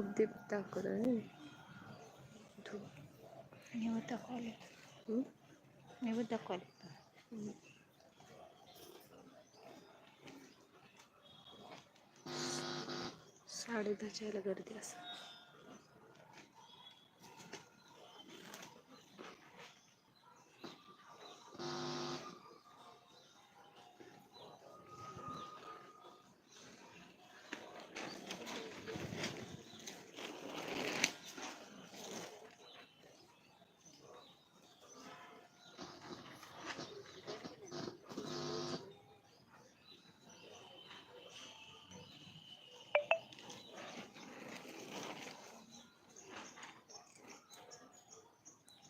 धूप दीप दाखवलं धूप. नैवेद्य दाखवले? नैवेद्य दाखवले साडे दहाच्या गर्दी असं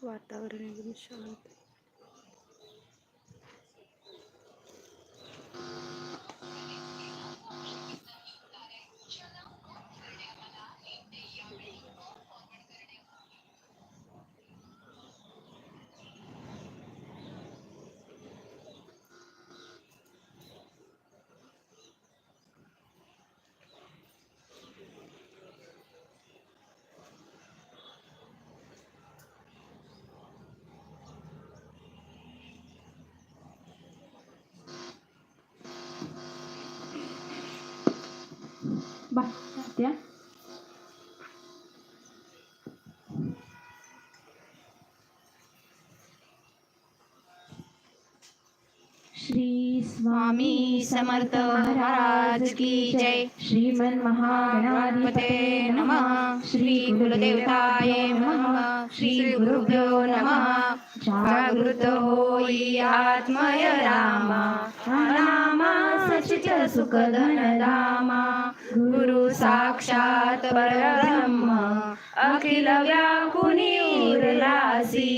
वातावरण एकदम शांत त्या श्री स्वामी समर्थ महाराज की जय श्रीमन महागणाधिपते नमः श्री कुलदेवताय नमः श्री गुरुभ्यो नमः जागृत होई आत्मय रामा नामा सचित सुख धन धामा। गुरु साक्षात परब्रह्म अखिल व्याकुनी उरलासी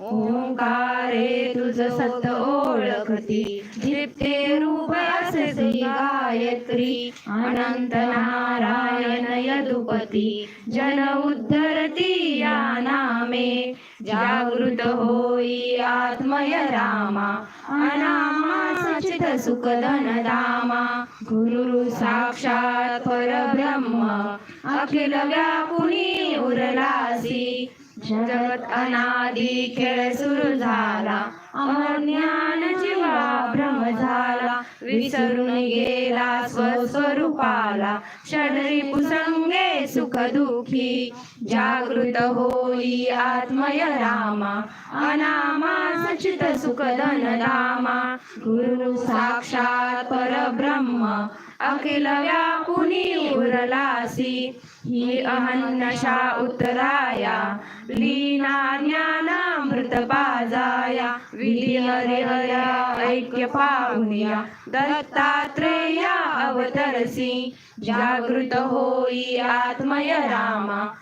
ओंकारे तुझ सत ओळखती दीप्ते रूप गायत्री अनंत नारायण यदुपती जन उद्धरती या नामे जागृत होई आत्मय रामा अनामा सचित सुखदन दामा गुरु साक्षात परब्रह्म अखिल व्यापुनी उरलासी जगत अनादी खेळ सुरू झाला. ज्ञान जीवा भ्रम झाला. विसरून गेला स्वस्वरूपाला. षडरी पुसंगे सुख दुःखी. जागृत होई आत्मय रामा अनामा सचित सुखदन धामा गुरु साक्षात परब्रह्म अखिल व्याकुनी उरलासी. ही अहन्नशा उतराया लीना ज्ञानामृत पाजाया. विधी ऐक्य पाहुनिया दत्तात्रेया अवतरसी. जागृत होई आत्मय रामा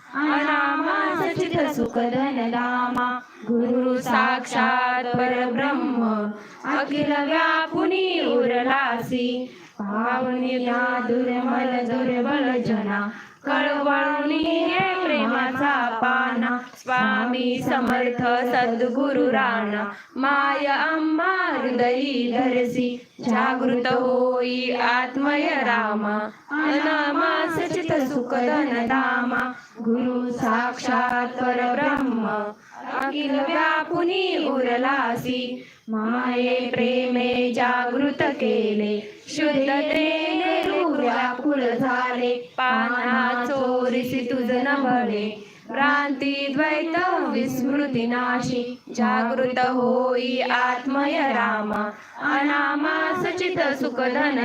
नामा सचित सुखदन धामा गुरु साक्षात परब्रह्म अखिल व्यापुनी उरलासी. पावनी दुर्मल दुर्बल जना कळवणी प्रेमाचा पाना. स्वामी समर्थ सद्गुरु राणा माय अम्मा हृदयी धरसी. जागृत होई आत्मय रामा. अनामा सचित सुखदन धामा. गुरु साक्षात परब्रह्म. अखिल व्यापुनी उरलासी. माये प्रेमे जागृत केले. शुद्ध रूप व्याकुळ झाले. पाना चोरीसी तुझ नभळे भ्रांती द्वैत विस्मृती नाशी. जागृत होई आत्मय रामा. अनामा सचित सुख धन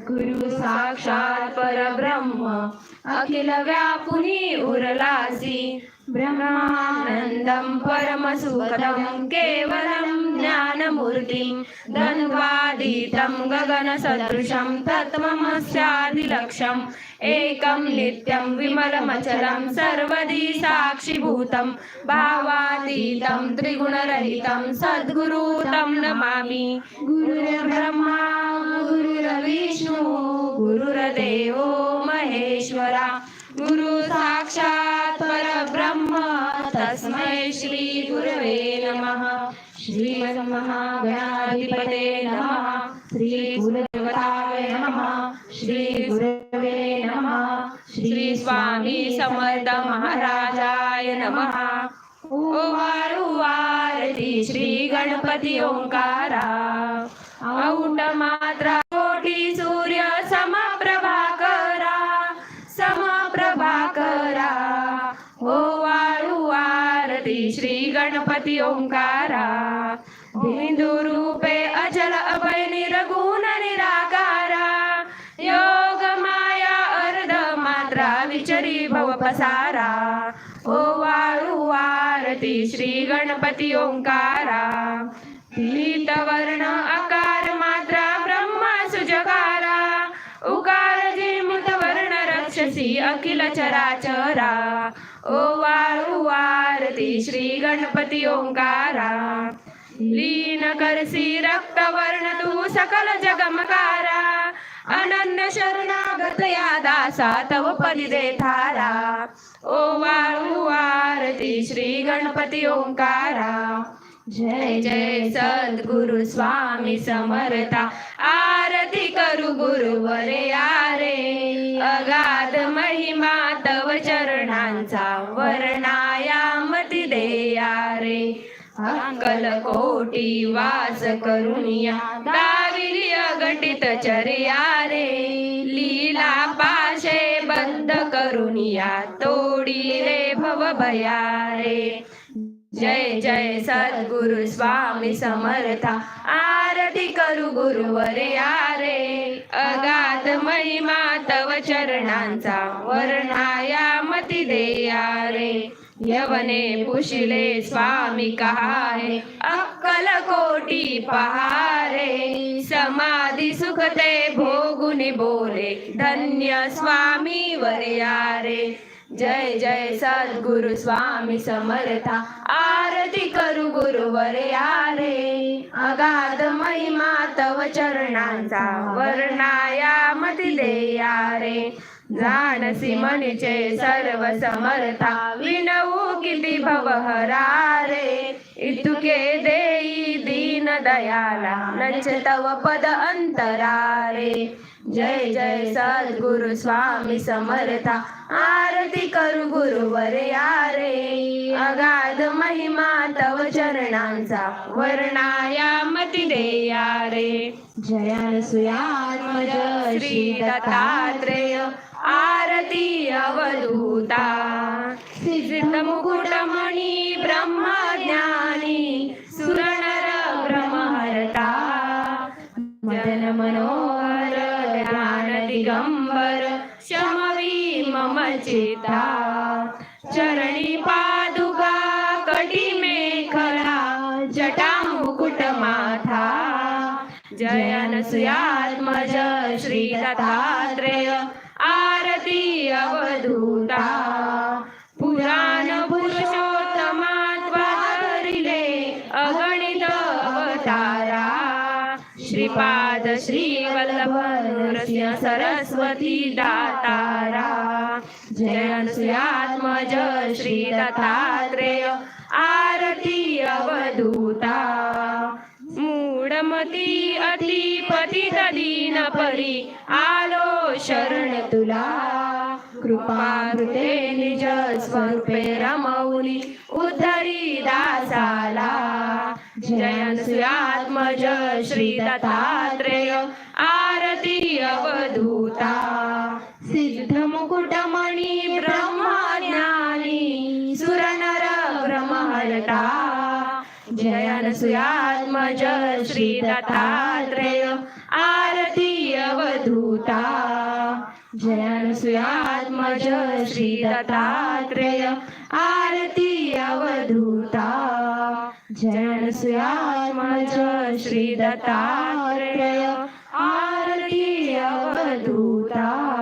गुरु साक्षात परब्रह्म. अखिल व्यापुनी उरलासी ब्रह्मानन्दं परमसुखदं केवलं ज्ञानमूर्तिं धन्वादितं गगनसदृशं तत्त्वमस्यादिलक्ष्यम् एकं नित्यं विमलमचलं सर्वदि साक्षिभूतं भावातीतं त्रिगुणरहितं सद्गुरु तं नमामि। गुरुर्ब्रह्मा गुरुर्विष्णु गुरुरदेवो महेश्वरा। गुरु साक्षात परब्रह्म। तस्मै श्री गुरवे नमः। श्रीमन्महागणाधिपते नमः। श्री गुरुदेवताय नमः। श्री गुरवे नमः। श्री स्वामी समर्थ महाराजाय नमः। ओवाळू आरती श्री गणपती ओंकारा। औट मात्रा कोटी सूर्य समप्रभा। आरती श्री गणपती ओंकारा. बिंदू रूपे अचल अभय निरगुण निराकारा. योग माया अर्ध मात्रा विचरी भव पसारा. ओ वाळू आरती श्री गणपती ओंकारा. पीत वर्ण आकार मात्रा ब्रह्मा सुजकारा. उकार जिमुत वर्ण रक्षसी अखिल चराचरा. ओ वाळू आरती श्री गणपती ओंकारा. लीन करसी रक्त वर्ण तू सकल जगमकारा. अनन्य शरणागत या दासा तव पदी थारा. ओ वाळू आरती श्री गणपती ओंकारा. जय जय सद्गुरु स्वामी समर्था. आरती करू गुरुवरे आरे. अगाध महिमा तव वर्णाया मती देया रे. अकल कोटी वास करुनिया दाविली अगटित चर्या रे. लीला पाशे बंद करुनिया तोडी रे भव भया रे. जय जय सद्गुरु स्वामी समर्था। आरती करू गुरुवरे आरे। अगात महिमा तव चरणांचा वर्णायामती देया रे। यवने पुशिले स्वामी कहारे। अक्कल कोटी पहारे। समाधी सुखते भोगुनी बोले धन्य स्वामी वरयारे जय जय सद्गुरु स्वामी समर्था. आरती करू गुरुवर यारे. अगाध महिमा तव चरणांचा वर्णायामती दे यारे जाणसी मनीचे सर्व समर्था विनवू किती भवहरा रे इतुके देई दीन दयाला नच तव पद अंतरारे। जय जय सद्गुरु स्वामी समर्था। आरती करू गुरुवर यारे। अगाध महिमा तव चरणांचा वर्णाया मती देया रे जयानसुयात्मज श्री दत्तात्रेय। आरती अवधूता। सिद्ध मुकुटमणी ब्रह्मा मनोहर दिगम्बर दिगंबर शमवी मम चिता। चरणी पादुका कटी मेखला जटा मुकुट माथा जयनसुयात्मज श्री दत्तात्रेय आरती अवधूता। श्री वल्लभ नृसिंह सरस्वती दातारा। जयनसुयात्मज श्री दत्तात्रेय आरती अवधूता। मूढमती अतिपतित दीन परी आलो शरण तुला। कृपाकृते स्वरूपे रमौली उद्धरी दासाला। जयनसुयात्मज श्री दत्तात्रेय आरती अवधूता। सिद्ध मुकुटमणि ब्रह्मज्ञानी सुरनर ब्रह्महरता। जयनसुयात्मज श्री दत्तात्रेय आत्मज श्री दत्तात्रेय आरती अवधूता। जन सुयात्मज श्री दत्तात्रेय आरती अवधूता।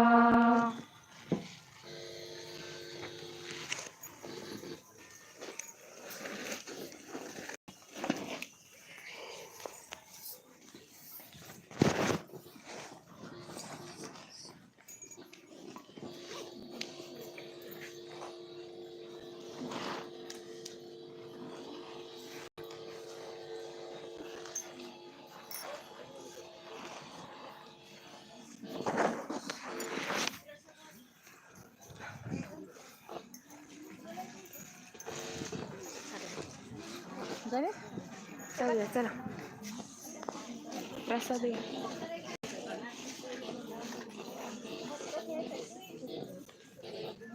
जाऊया चला प्रसाद